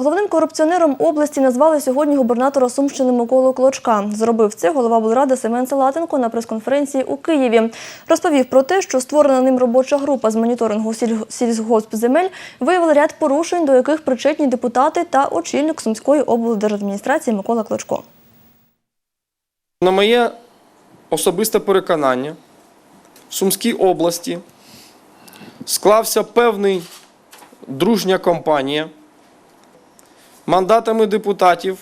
Головним корупціонером області назвали сьогодні губернатора Сумщини Миколу Клочка. Зробив це голова облради Семен Салатенко на прес-конференції у Києві. Розповів про те, що створена ним робоча група з моніторингу сіль- сільгоспземель виявила ряд порушень, до яких причетні депутати та очільник Сумської облдержадміністрації Микола Клочко. На моє особисте переконання, в Сумській області склався певний дружня компанія мандатами депутатів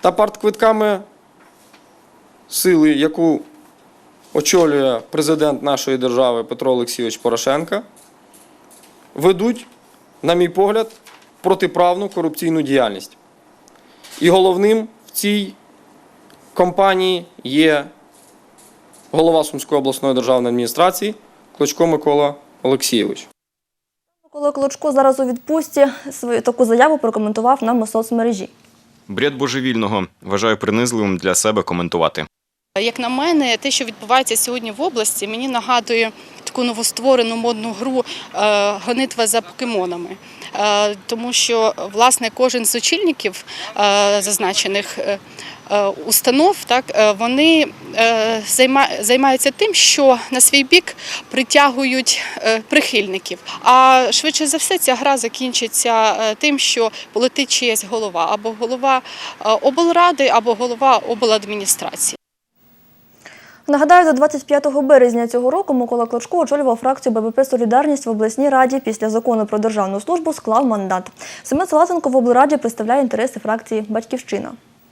та партквитками сили, яку очолює президент нашої держави Петро Олексійович Порошенко, ведуть, на мій погляд, протиправну корупційну діяльність. І головним в цій компанії є голова Сумської обласної державної адміністрації Клочко Микола Олексійович. Микола Клочко зараз у відпустці свою таку заяву прокоментував нам у соцмережі. Бред божевільного вважаю принизливим для себе коментувати. Як на мене, те, що відбувається сьогодні в області, мені нагадує таку новостворену модну гру е, гонитва за покемонами. Е, Тому що власне кожен з очільників е, зазначених установ, так вони займаються тим, що на свій бік притягують прихильників. А швидше за все, ця гра закінчиться тим, що полетить чиясь голова або голова облради, або голова обладміністрації. Нагадаю, до 25 березня цього року Микола Клочко очолював фракцію ББП Солідарність в обласній раді. Після закону про державну службу склав мандат. Семен Салатенко в облраді представляє інтереси фракції Батьківщина.